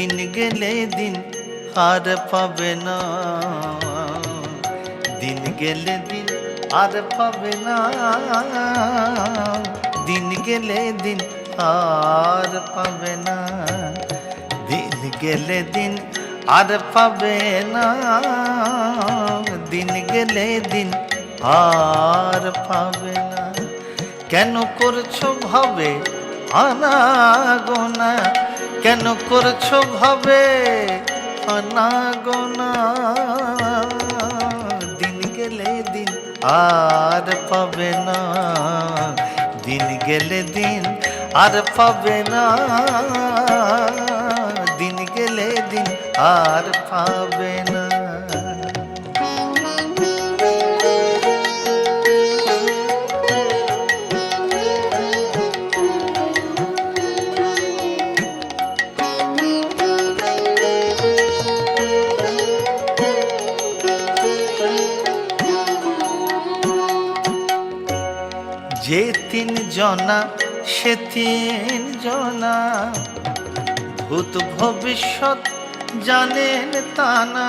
দিন গেলে দিন আর পাবে না। দিন গেলে দিন আর পাবে না। দিন গেলে দিন আর পাবে না। দিন গেলে দিন আর পাবে না। দিন গেলে দিন আর পাবে না। কেন করছ ভাবে আনাগোনা? কেন করছ ভাবে? অনাগোনা দিন গেলে দিন আর পাবে না। দিন গেলে দিন আর পাবে না। দিন গেলে দিন আর পাবে না। যে তিন জনা সে তিন জনা ভূত ভবিষ্যৎ জানেন তা না।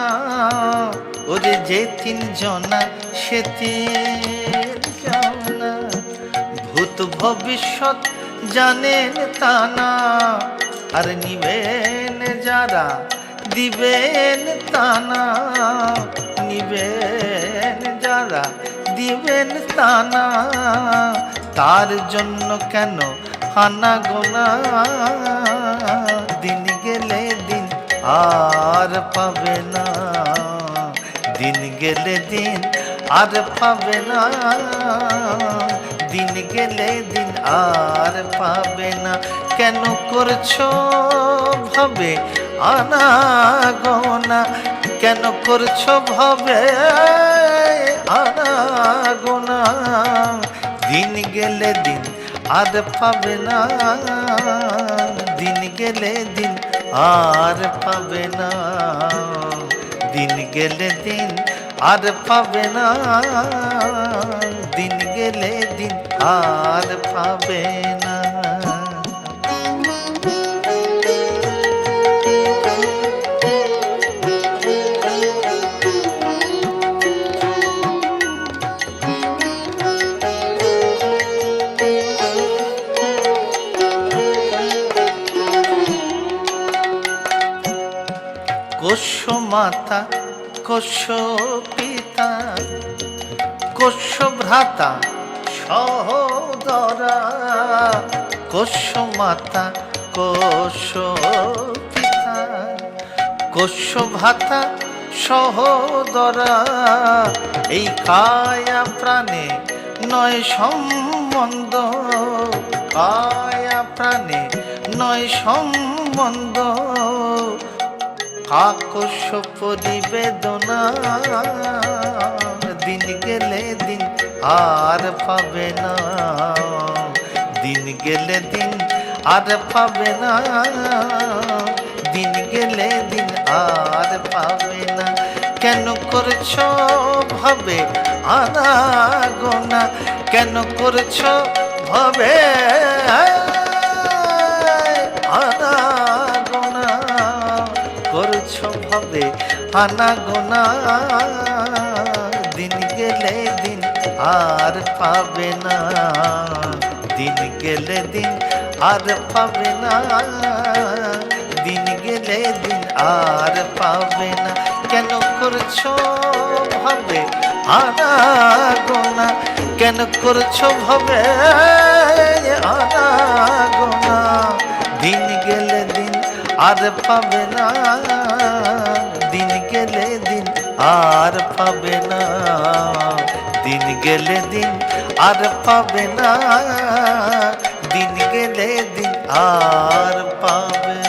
ওরে যে তিন জনা সে তিন জনা ভূত ভবিষ্যৎ জানেন তা না। আর নিবেন যারা, দিবেন তা না। নিবেন যারা, দিবেন তা না। তার জন্য কেন হানা গোনা? দিন গেলে দিন আর পাবে না। দিন গেলে দিন আর পাবে না। দিন গেলে দিন আর পাবে না। কেন করছ ভাবে আনা গোনা? কেন করছ ভাবে আনা গোনা? দিন গেলে দিন, আর পাবে না। দিন গেলে দিন, আর পাবে না। দিন গেলে দিন, আর পাবে না। দিন গেলে দিন, আর পাবে না। কোষ মাতা, কোষ পিতা, কোষ ভ্রাতা, সহদরা। কোষ মাতা, কোষ পিতা, কোষ ভাতা সহদরা। এই কায়া প্রাণে নয় সম্বন্ধ, কায়া প্রাণে নয় সম্বন্ধ। আকর্ষ পরিবেদনা দিন গেলে দিন আর পাবে না। দিন গেলে দিন আর পাবে না। দিন গেলে দিন আর পাবে না। কেন করছ ভাবে আনা গোনা কেন করছ ভাবে আনা ভাবে আনা গোনা। দিন গেলে দিন আর পাবে না। দিন গেলে দিন আর পাবে না। দিন গেলে দিন আর পাবে না। কেন করছ ভাবে আনা গোনা? কেন করছ ভাবে আনা গোনা? দিন গেলে দিন আর পাবে না। আর পাবে না। দিন গেলে দিন আর পাবে না। দিন গেলে দিন আর পাবে